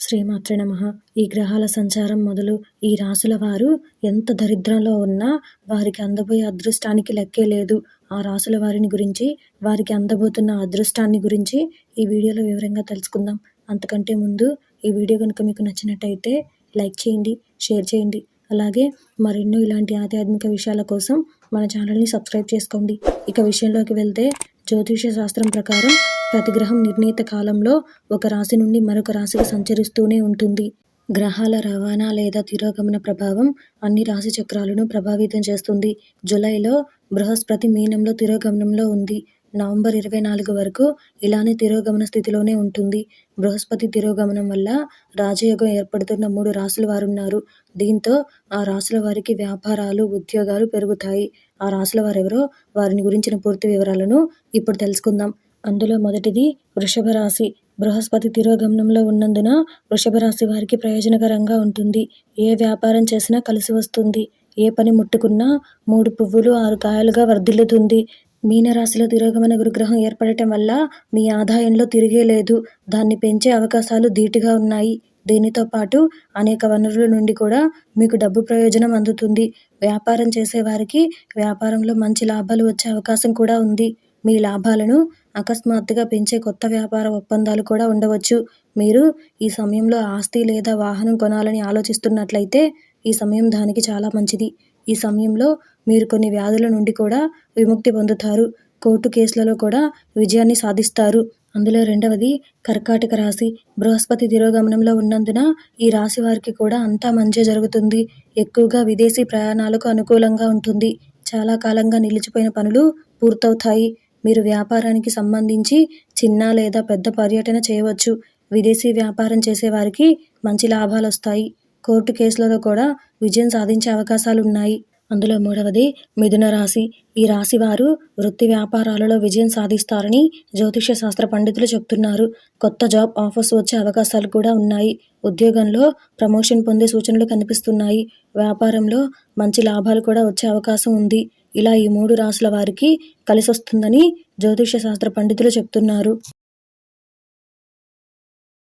శ్రీమాత్రి నమ. ఈ గ్రహాల సంచారం మొదలు ఈ రాసుల వారు ఎంత దరిద్రంలో ఉన్నా వారికి అందబోయే అదృష్టానికి లెక్కే లేదు. ఆ రాసుల వారిని గురించి వారికి అందబోతున్న అదృష్టాన్ని గురించి ఈ వీడియోలో వివరంగా తెలుసుకుందాం. అంతకంటే ముందు ఈ వీడియో కనుక మీకు నచ్చినట్టయితే లైక్ చేయండి షేర్ చేయండి. అలాగే మరెన్నో ఇలాంటి ఆధ్యాత్మిక విషయాల కోసం మన ఛానల్ని సబ్స్క్రైబ్ చేసుకోండి. ఇక విషయంలోకి వెళ్తే జ్యోతిష శాస్త్రం ప్రకారం ప్రతి గ్రహం నిర్ణీత కాలంలో ఒక రాశి నుండి మరొక రాశికి సంచరిస్తూనే ఉంటుంది. గ్రహాల రవాణా లేదా తిరోగమన ప్రభావం అన్ని రాశి చక్రాలను ప్రభావితం చేస్తుంది. జూలైలో బృహస్పతి మీనంలో తిరోగమనంలో ఉంది. నవంబర్ ఇరవై నాలుగు వరకు ఇలానే తిరోగమన స్థితిలోనే ఉంటుంది. బృహస్పతి తిరోగమనం వల్ల రాజయోగం ఏర్పడుతున్న మూడు రాసుల వారున్నారు. దీంతో ఆ రాసుల వారికి వ్యాపారాలు ఉద్యోగాలు పెరుగుతాయి. ఆ రాసుల వారెవరో వారిని గురించిన పూర్తి వివరాలను ఇప్పుడు తెలుసుకుందాం. అందులో మొదటిది వృషభ రాశి. బృహస్పతి తిరోగమనంలో ఉన్నందున వృషభ రాశి వారికి ప్రయోజనకరంగా ఉంటుంది. ఏ వ్యాపారం చేసినా కలిసి వస్తుంది. ఏ పని ముట్టుకున్నా మూడు పువ్వులు ఆరు కాయలుగా వర్ధిల్లుతుంది. మీనరాశిలో తిరోగమన గురుగ్రహం ఏర్పడటం వల్ల మీ ఆదాయంలో తిరిగే లేదు. దాన్ని పెంచే అవకాశాలు ధీటుగా ఉన్నాయి. దీనితో పాటు అనేక వనరుల నుండి కూడా మీకు డబ్బు ప్రయోజనం అందుతుంది. వ్యాపారం చేసేవారికి వ్యాపారంలో మంచి లాభాలు వచ్చే అవకాశం కూడా ఉంది. మీ లాభాలను అకస్మాత్తుగా పెంచే కొత్త వ్యాపార ఒప్పందాలు కూడా ఉండవచ్చు. మీరు ఈ సమయంలో ఆస్తి లేదా వాహనం కొనాలని ఆలోచిస్తున్నట్లయితే ఈ సమయం దానికి చాలా మంచిది. ఈ సమయంలో మీరు కొన్ని వ్యాధుల నుండి కూడా విముక్తి పొందుతారు. కోర్టు కేసులలో కూడా విజయాన్ని సాధిస్తారు. అందులో రెండవది కర్కాటక రాశి. బృహస్పతి తిరోగమనంలో ఉన్నందున ఈ రాశి వారికి కూడా అంతా మంచి జరుగుతుంది. ఎక్కువగా విదేశీ ప్రయాణాలకు అనుకూలంగా ఉంటుంది. చాలా కాలంగా నిలిచిపోయిన పనులు పూర్తవుతాయి. మీరు వ్యాపారానికి సంబంధించి చిన్న లేదా పెద్ద పర్యటన చేయవచ్చు. విదేశీ వ్యాపారం చేసేవారికి మంచి లాభాలు వస్తాయి కోర్టు కేసులలో కూడా విజయం సాధించే అవకాశాలు ఉన్నాయి అందులో మూడవది మిథున రాశి. ఈ రాశి వారు వృత్తి వ్యాపారాలలో విజయం సాధిస్తారని జ్యోతిష శాస్త్ర పండితులు చెప్తున్నారు. కొత్త జాబ్ ఆఫర్స్ వచ్చే అవకాశాలు కూడా ఉన్నాయి. ఉద్యోగంలో ప్రమోషన్ పొందే సూచనలు కనిపిస్తున్నాయి. వ్యాపారంలో మంచి లాభాలు కూడా వచ్చే అవకాశం ఉంది. ఇలా ఈ మూడు రాసుల వారికి కలిసొస్తుందని జ్యోతిష శాస్త్ర పండితులు చెప్తున్నారు.